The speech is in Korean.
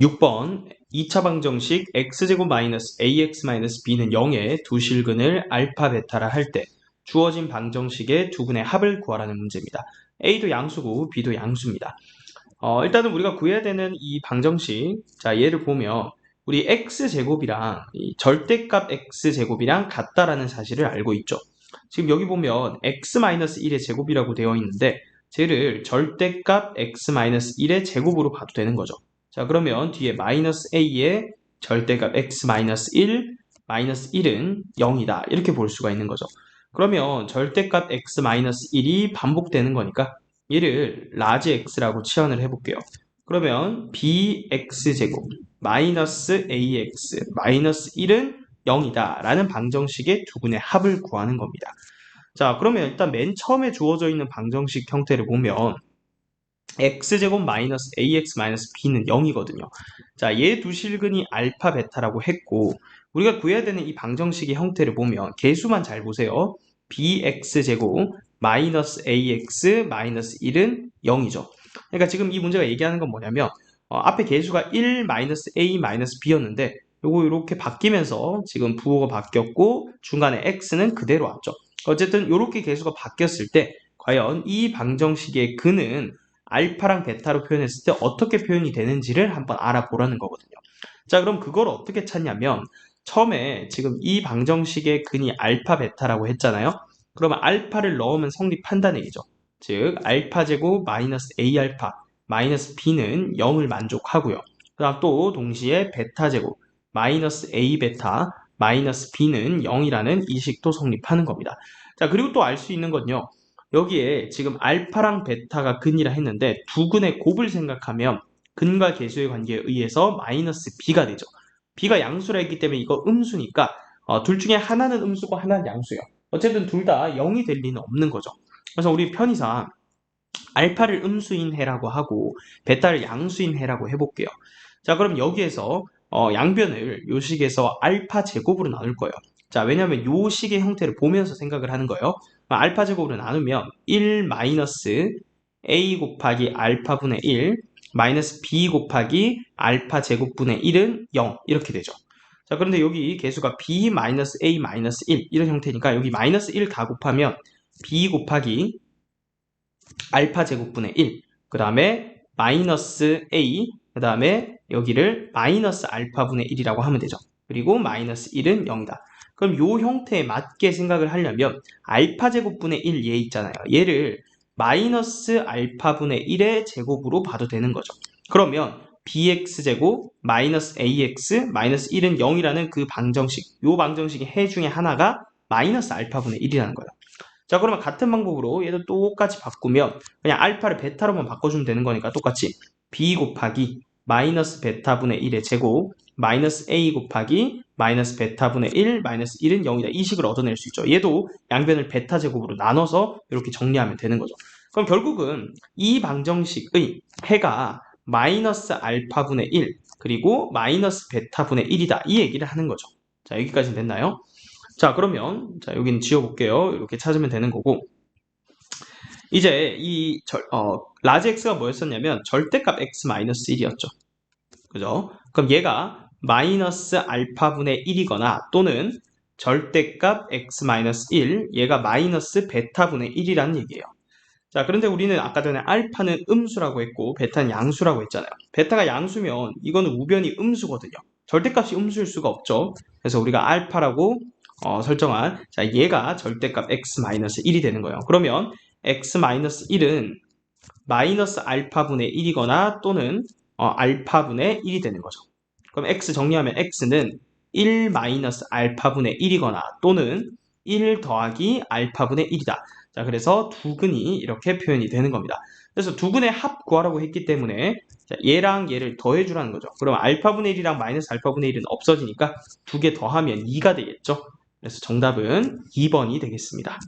6번 2차 방정식 x제곱 마이너스 ax 마이너스 b는 0의 두 실근을 알파 베타라 할 때 주어진 방정식의 두 근의 합을 구하라는 문제입니다. a도 양수고 b도 양수입니다. 어, 일단은 우리가 구해야 되는 이 방정식 자 얘를 보면 우리 x제곱이랑 이 절대값 x제곱이랑 같다라는 사실을 알고 있죠. 지금 여기 보면 x-1의 제곱이라고 되어 있는데 쟤를 절대값 x-1의 제곱으로 봐도 되는 거죠. 자 그러면 뒤에 마이너스 a의 절대값 x 마이너스 1 마이너스 1은 0이다 이렇게 볼 수가 있는 거죠. 그러면 절대값 x 마이너스 1이 반복되는 거니까 얘를 라지 x라고 치환을 해볼게요. 그러면 bx제곱 마이너스 ax 마이너스 1은 0이다 라는 방정식의 두 분의 합을 구하는 겁니다. 자 그러면 일단 맨 처음에 주어져 있는 방정식 형태를 보면 x제곱 마이너스 ax 마이너스 b는 0이거든요. 자, 얘 두 실근이 알파 베타라고 했고 우리가 구해야 되는 이 방정식의 형태를 보면 개수만 잘 보세요. bx제곱 마이너스 ax 마이너스 1은 0이죠. 그러니까 지금 이 문제가 얘기하는 건 뭐냐면 어, 앞에 개수가 1 마이너스 a 마이너스 b였는데 요거 이렇게 바뀌면서 지금 부호가 바뀌었고 중간에 x는 그대로 왔죠. 어쨌든 이렇게 개수가 바뀌었을 때 과연 이 방정식의 근은 알파랑 베타로 표현했을 때 어떻게 표현이 되는지를 한번 알아보라는 거거든요. 자, 그럼 그걸 어떻게 찾냐면 처음에 지금 이 방정식의 근이 알파 베타라고 했잖아요. 그러면 알파를 넣으면 성립한다는 얘기죠. 즉 알파 제곱 마이너스 a 알파 마이너스 b는 0을 만족하고요. 그 다음 또 동시에 베타 제곱 마이너스 a 베타 마이너스 b는 0이라는 이식도 성립하는 겁니다. 자 그리고 또 알 수 있는 건요. 여기에 지금 알파랑 베타가 근이라 했는데 두 근의 곱을 생각하면 근과 개수의 관계에 의해서 마이너스 b가 되죠. b가 양수라 했기 때문에 이거 음수니까 어, 둘 중에 하나는 음수고 하나는 양수예요. 어쨌든 둘 다 0이 될 리는 없는 거죠. 그래서 우리 편의상 알파를 음수인 해라고 하고 베타를 양수인 해라고 해볼게요. 자 그럼 여기에서 어, 양변을 요 식에서 알파 제곱으로 나눌 거예요. 자 왜냐하면 요 식의 형태를 보면서 생각을 하는 거예요. 알파 제곱으로 나누면 1 마이너스 a 곱하기 알파분의 1 마이너스 b 곱하기 알파 제곱분의 1은 0 이렇게 되죠. 자 그런데 여기 개수가 b 마이너스 a 마이너스 1 이런 형태니까 여기 마이너스 1 다 곱하면 b 곱하기 알파 제곱분의 1 그 다음에 마이너스 a 그 다음에 여기를 마이너스 알파분의 1이라고 하면 되죠. 그리고 마이너스 1은 0이다. 그럼 요 형태에 맞게 생각을 하려면 알파 제곱분의 1 얘 있잖아요. 얘를 마이너스 알파분의 1의 제곱으로 봐도 되는 거죠. 그러면 bx제곱 마이너스 ax 마이너스 1은 0이라는 그 방정식 요 방정식의 해 중에 하나가 마이너스 알파분의 1이라는 거예요. 자 그러면 같은 방법으로 얘도 똑같이 바꾸면 그냥 알파를 베타로만 바꿔주면 되는 거니까 똑같이 b 곱하기 마이너스 베타분의 1의 제곱 마이너스 a 곱하기 마이너스 베타분의 1 마이너스 1은 0이다. 이 식을 얻어낼 수 있죠. 얘도 양변을 베타 제곱으로 나눠서 이렇게 정리하면 되는 거죠. 그럼 결국은 이 방정식의 해가 마이너스 알파분의 1 그리고 마이너스 베타분의 1이다. 이 얘기를 하는 거죠. 자 여기까지 됐나요? 자 그러면 자 여기는 지워볼게요. 이렇게 찾으면 되는 거고 이제 이 절, 어, 라지 x가 뭐였었냐면 절대값 x 마이너스 1이었죠. 그죠? 그럼 얘가 마이너스 알파분의 1이거나 또는 절대값 x 마이너스 1 얘가 마이너스 베타분의 1이라는 얘기예요. 자 그런데 우리는 아까 전에 알파는 음수라고 했고 베타는 양수라고 했잖아요. 베타가 양수면 이거는 우변이 음수거든요. 절대값이 음수일 수가 없죠. 그래서 우리가 알파라고 어, 설정한 자 얘가 절대값 x 마이너스 1이 되는 거예요. 그러면 x 마이너스 1은 마이너스 알파분의 1이거나 또는 어, 알파분의 1이 되는 거죠. 그럼 x 정리하면 x는 1 마이너스 알파분의 1이거나 또는 1 더하기 알파분의 1이다. 자, 그래서 두 근이 이렇게 표현이 되는 겁니다. 그래서 두 근의 합 구하라고 했기 때문에 자, 얘랑 얘를 더해주라는 거죠. 그럼 알파분의 1이랑 마이너스 알파분의 1은 없어지니까 두 개 더하면 2가 되겠죠. 그래서 정답은 2번이 되겠습니다.